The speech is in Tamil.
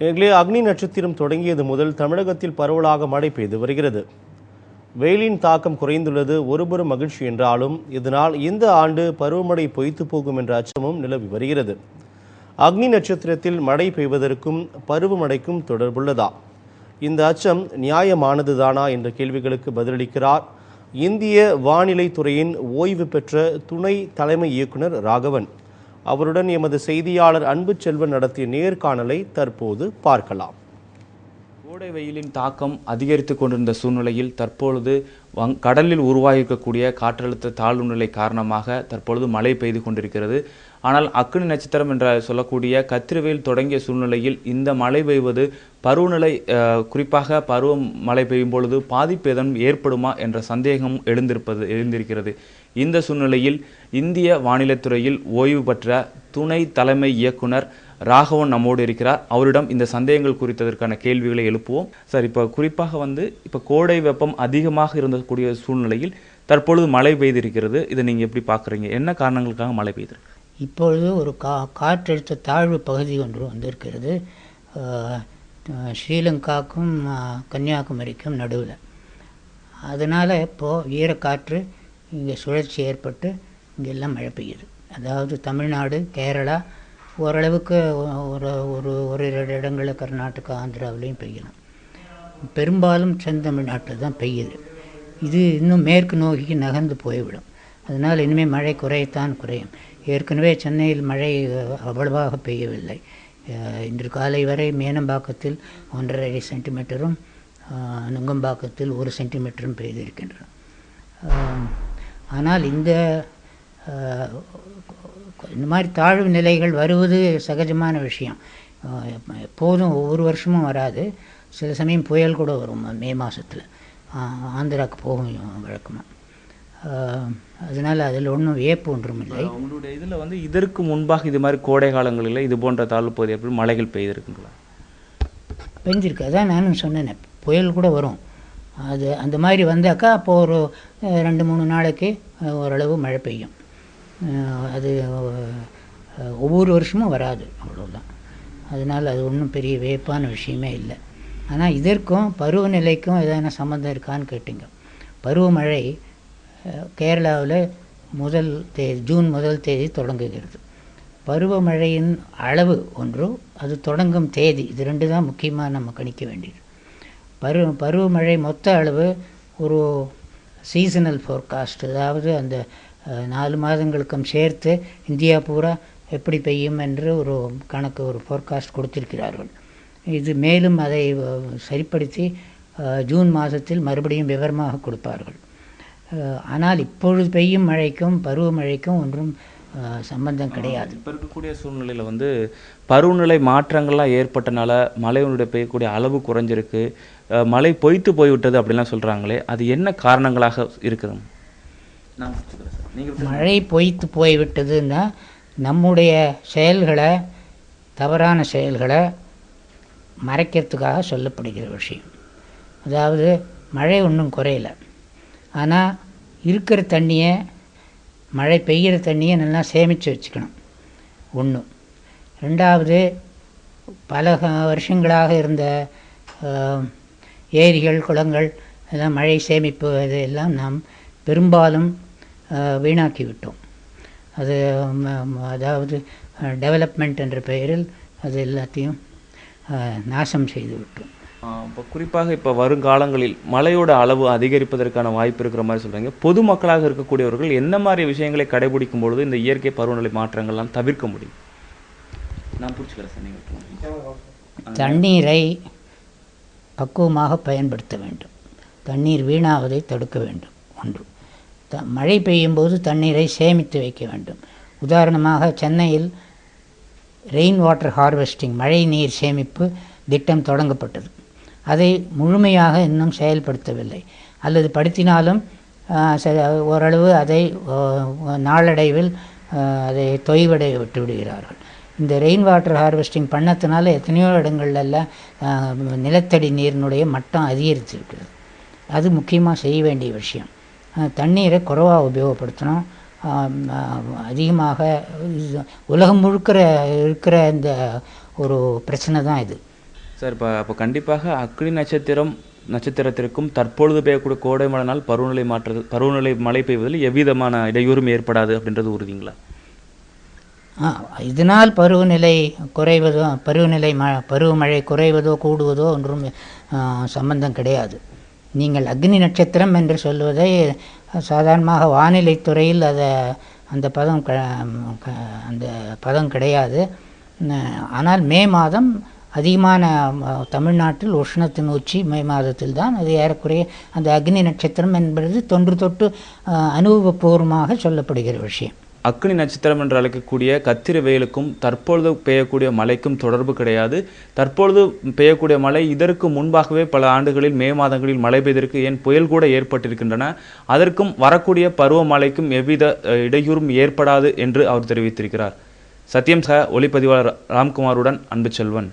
நேர்களே அக்னி நட்சத்திரம் தொடங்கியது முதல் தமிழகத்தில் பரவலாக மழை பெய்து வருகிறது. வெயிலின் தாக்கம் குறைந்துள்ளது. ஒருபுறம் மகிழ்ச்சி என்றாலும் இதனால் இந்த ஆண்டு பருவமழை பொய்த்து போகும் என்ற அச்சமும் நிலவி வருகிறது. அக்னி நட்சத்திரத்தில் மழை பெய்வதற்கும் பருவமழைக்கும் தொடர்புள்ளதா? இந்த அச்சம் நியாயமானதுதானா என்ற கேள்விகளுக்கு பதிலளிக்கிறார் இந்திய வானிலை துறையின் ஓய்வு பெற்ற துணை தலைமை இயக்குனர் ராகவன். அவருடன் எமது செய்தியாளர் அன்பு செல்வன் நடத்திய நேர்காணலை தற்போது பார்க்கலாம். கோடை வெயிலின் தாக்கம் அதிகரித்து கொண்டிருந்த சூழ்நிலையில் தற்பொழுது வங் கடலில் உருவாகியிருக்கக்கூடிய காற்றழுத்த தாழ்வு நிலை காரணமாக தற்பொழுது மழை பெய்து கொண்டிருக்கிறது. ஆனால் அக்னி நட்சத்திரம் என்ற சொல்லக்கூடிய கத்திரிவெயில் தொடங்கிய சூழ்நிலையில் இந்த மழை பெய்வது பருவநிலை குறிப்பாக பருவ மழை பெய்யும் பொழுது பாதிப்பு ஏதேனும் ஏற்படுமா என்ற சந்தேகம் எழுந்திருப்பது எழுந்திருக்கிறது. இந்த சூழ்நிலையில் இந்திய வானிலைத்துறையில் ஓய்வு பெற்ற துணை தலைமை இயக்குனர் ராகவன் நம்மோடு இருக்கிறார். அவரிடம் இந்த சந்தேகங்கள் குறித்ததற்கான கேள்விகளை எழுப்புவோம். சார் இப்போ குறிப்பாக வந்து இப்போ கோடை வெப்பம் அதிகமாக இருந்தக்கூடிய சூழ்நிலையில் தற்பொழுது மழை பெய்திருக்கிறது. இதை நீங்கள் எப்படி பார்க்குறீங்க? என்ன காரணங்களுக்காக மழை பெய்திருக்கு? இப்பொழுது ஒரு கா காற்றழுத்த தாழ்வு பகுதி ஒன்று வந்திருக்கிறது. ஸ்ரீலங்காக்கும் கன்னியாகுமரிக்கும் நடுவில். அதனால் இப்போது ஈரக்காற்று இங்கே சுழற்சி ஏற்பட்டு இங்கெல்லாம் மழை பெய்யுது. அதாவது தமிழ்நாடு கேரளா ஓரளவுக்கு ஒரு ஒரு ஒரு ரெண்டு இடங்களில் கர்நாடகா ஆந்திராவிலையும் பெய்யலாம். பெரும்பாலும் செந்தமிழ்நாட்டில் தான் பெய்யுது. இது இன்னும் மேற்கு நோக்கி நகர்ந்து போய்விடும். அதனால் இனிமேல் மழை குறையத்தான் குறையும். ஏற்கனவே சென்னையில் மழை அவ்வளவாக பெய்யவில்லை. இன்று காலை வரை மேனம்பாக்கத்தில் ஒன்றரை சென்டிமீட்டரும் நுங்கம்பாக்கத்தில் ஒரு சென்டிமீட்டரும் பெய்திருக்கின்றன. ஆனால் இந்த இந்த மாதிரி தாழ்வு நிலைகள் வருவது சகஜமான விஷயம். எப்போதும் ஒவ்வொரு வருஷமும் வராது. சில சமயம் புயல் கூட வரும் மே மாதத்தில் ஆந்திராவுக்கு போகும் வழக்கமாக அதனால் அதில் ஒன்றும் வியப்பு ஒன்றும் இல்லை. உங்களுடைய இதில் வந்து இதற்கு முன்பாக இது மாதிரி கோடை காலங்களில் இது போன்ற தாழ்வு பகுதி எப்படி மழைகள் பெய்திருக்குங்களா? பெஞ்சிருக்கு. அதான் நானும் சொன்னேனே. புயல் கூட வரும். அது அந்த மாதிரி வந்தாக்கா அப்போது ஒரு ரெண்டு மூணு நாளைக்கு ஓரளவு மழை பெய்யும். அது ஒவ்வொரு வருஷமும் வராது. அவ்வளோதான் அதனால் அது ஒன்றும் பெரிய வியப்பான விஷயமே இல்லை. ஆனால் இதற்கும் பருவநிலைக்கும் எதனா சம்மந்தம் இருக்கான்னு கேட்டிங்க. பருவமழை கேரளாவில் முதல் தேதி ஜூன் முதல் தேதி தொடங்குகிறது. பருவமழையின் அளவு ஒன்று அது தொடங்கும் தேதி இது ரெண்டு தான் முக்கியமாக நம்ம கணிக்க வேண்டியது. பருவ பருவமழை மொத்த அளவு ஒரு சீசனல் ஃபோர்காஸ்ட் அதாவது அந்த நாலு மாதங்களுக்கும் சேர்த்து இந்தியா பூரா எப்படி பெய்யும் என்று ஒரு கணக்கு ஒரு ஃபோர்காஸ்ட் கொடுத்திருக்கிறார்கள். இது மேலும் அதை சரிப்படுத்தி ஜூன் மாதத்தில் மறுபடியும் விவரமாக கொடுப்பார்கள். ஆனால் இப்பொழுது பெய்யும் மழைக்கும் பருவமழைக்கும் ஒன்றும் சம்பந்தம் கிடையாது. இப்போ இருக்கக்கூடிய சூழ்நிலையில் வந்து பருவநிலை மாற்றங்கள்லாம் ஏற்பட்டனால மழையினுடைய பெய்யக்கூடிய அளவு குறைஞ்சிருக்கு. மழை பொய்த்து போய்விட்டது அப்படிலாம் சொல்கிறாங்களே அது என்ன காரணங்களாக இருக்குது? மழை பொய்த்து போய்விட்டதுன்னா நம்முடைய செயல்களை தவறான செயல்களை மறைக்கிறதுக்காக சொல்லப்படுகிற விஷயம். அதாவது மழை ஒன்றும் குறையல. ஆனால் இருக்கிற தண்ணியை மழை பெய்கிற தண்ணியை நல்லா சேமித்து வச்சுக்கணும். ஒன்று ரெண்டாவது பல வருஷங்களாக இருந்த ஏரிகள் குளங்கள் எல்லாம் மழை சேமிப்பு இதெல்லாம் நாம் பெரும்பாலும் வீணாக்கி விட்டோம். அது ம- அதாவது டெவலப்மெண்ட் என்ற பெயரில் அது எல்லாத்தையும் நாசம் செய்து விட்டோம். இப்போ குறிப்பாக இப்போ வருங்காலங்களில் மழையோட அளவு அதிகரிப்பதற்கான வாய்ப்பு இருக்கிற மாதிரி சொல்கிறாங்க பொதுமக்களாக இருக்கக்கூடியவர்கள் என்ன மாதிரி விஷயங்களை கடைபிடிக்கும் பொழுது இந்த இயற்கை பருவநிலை மாற்றங்கள்லாம் தவிர்க்க முடியும்? நான் பிடிச்சிக்கிறேன் சார் நீங்கள் தண்ணீரை பக்குவமாக பயன்படுத்த வேண்டும். தண்ணீர் வீணாவதை தடுக்க வேண்டும். ஒன்று. த மழை பெய்யும் போது தண்ணீரை சேமித்து வைக்க வேண்டும். உதாரணமாக சென்னையில் ரெயின் வாட்டர் ஹார்வெஸ்டிங் மழை நீர் சேமிப்பு திட்டம் தொடங்கப்பட்டது. அதை முழுமையாக இன்னும் செயல்படுத்தவில்லை. அல்லது படுத்தினாலும் ஓரளவு அதை நாளடைவில் அதை தொய்வடைய விட்டு விடுகிறார்கள். இந்த ரெயின் வாட்டர் ஹார்வெஸ்டிங் பண்ணத்தினால எத்தனையோ இடங்கள்லாம் நிலத்தடி நீரினுடைய மட்டம் அதிகரித்திருக்கிறது அது முக்கியமாக செய்ய வேண்டிய விஷயம். தண்ணீரை குறைவாக உபயோகப்படுத்தணும். அதிகமாக உலகம் முழுக்கிற இருக்கிற இந்த ஒரு பிரச்சனை தான் இது. சார் இப்போ அப்போ கண்டிப்பாக அக்னி நட்சத்திரம் நட்சத்திரத்திற்கும் தற்பொழுது பெய்யக்கூடிய கோடை மழைனால் பருவநிலை மாற்றது பருவநிலை மழை பெய்வதில் எவ்விதமான இடையூறும் ஏற்படாது அப்படின்றது உறுதிங்களா? ஆ, இதனால் பருவநிலை குறைவதோ பருவநிலை ம பருவமழை குறைவதோ கூடுவதோ ஒன்றும் சம்பந்தம் கிடையாது. நீங்கள் அக்னி நட்சத்திரம் என்று சொல்வதை சாதாரணமாக வானிலை துறையில் அதை அந்த பதம் க அந்த பதம் கிடையாது. ஆனால் மே மாதம் அதிகமான தமிழ்நாட்டில் உஷ்ணத்தின் உச்சி மே மாதத்தில் தான் அது ஏறக்குறைய அந்த அக்னி நட்சத்திரம் என்பது தொன்று தொட்டு அனுபவபூர்வமாக சொல்லப்படுகிற விஷயம். அக்னி நட்சத்திரம் என்று அழைக்கக்கூடிய கத்திரி வெயிலுக்கும் தற்பொழுது பெய்யக்கூடிய மழைக்கும் தொடர்பு கிடையாது. தற்பொழுது பெய்யக்கூடிய மழை இதற்கு முன்பாகவே பல ஆண்டுகளில் மே மாதங்களில் மழை பெய்திருக்கு. ஏன்? புயல் கூட ஏற்பட்டிருக்கின்றன. அதற்கும் வரக்கூடிய பருவமழைக்கும் எவ்வித இடையூறும் ஏற்படாது என்று அவர் தெரிவித்திருக்கிறார். சத்யம் சக ஒளிப்பதிவாளர் ராம்குமாருடன் அன்பு செல்வன்.